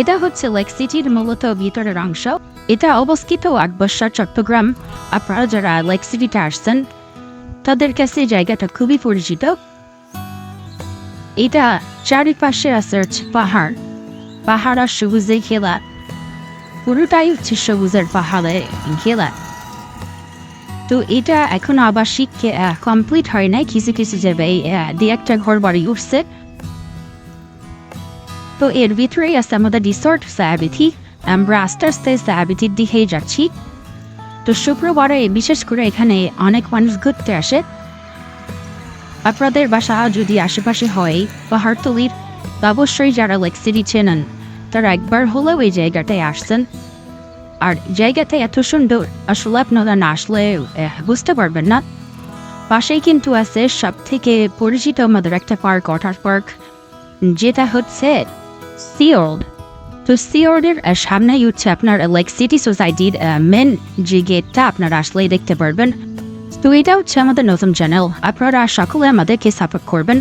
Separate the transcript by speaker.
Speaker 1: এটা হচ্ছে লেক সিটির মূলত ভিতরের অংশ। এটা অবস্থিত আকবর্ষা চট্টগ্রাম। আপনারা যারা লেক সিটিতে আসছেন তাদের কাছে জায়গাটা খুবই পরিচিত। এটা চারিপাশে আছে পাহাড়। পাহাড় আর সবুজে খেলা। পুরোটাই হচ্ছে সবুজের পাহাড়ে ঘেরা তো এটা এখন আবাসিক কমপ্লিট হয় নাই। কিছু কিছু আহ, দু একটা ঘর বাড়ি উঠছে। তো এর ভিতরেই আছে আমাদের রিসোর্ট সায়াবিথি আমরা আস্তে আস্তে সায়াবিথির দিকেই যাচ্ছি তো শুক্রবারে বিশেষ করে এখানে অনেক মানুষ ঘুরতে আসে। আপনাদের বাসা যদি আশেপাশে হয় পাহাড়তলির অবশ্যই যারা লেক সিটি চেনেন, তারা একবার হলেও এই জায়গাটায় আসছেন। আর জায়গাটা এত সুন্দর, আসলে আপনারা না আসলে বুঝতে পারবেন না। পাশেই কিন্তু আছে সব থেকে পরিচিত আমাদের একটা পার্ক, ওয়াটার পার্ক, যেটা হচ্ছে সিওর্ড তো সিওর্ডের সামনেই হচ্ছে আপনার লাইক সিটি সোসাইটির মেন যে গেটটা আপনারা আসলেই দেখতে পারবেন। তো এটা হচ্ছে আমাদের নতুন চ্যানেল আপনারা সকলে আমাদেরকে সাপোর্ট করবেন।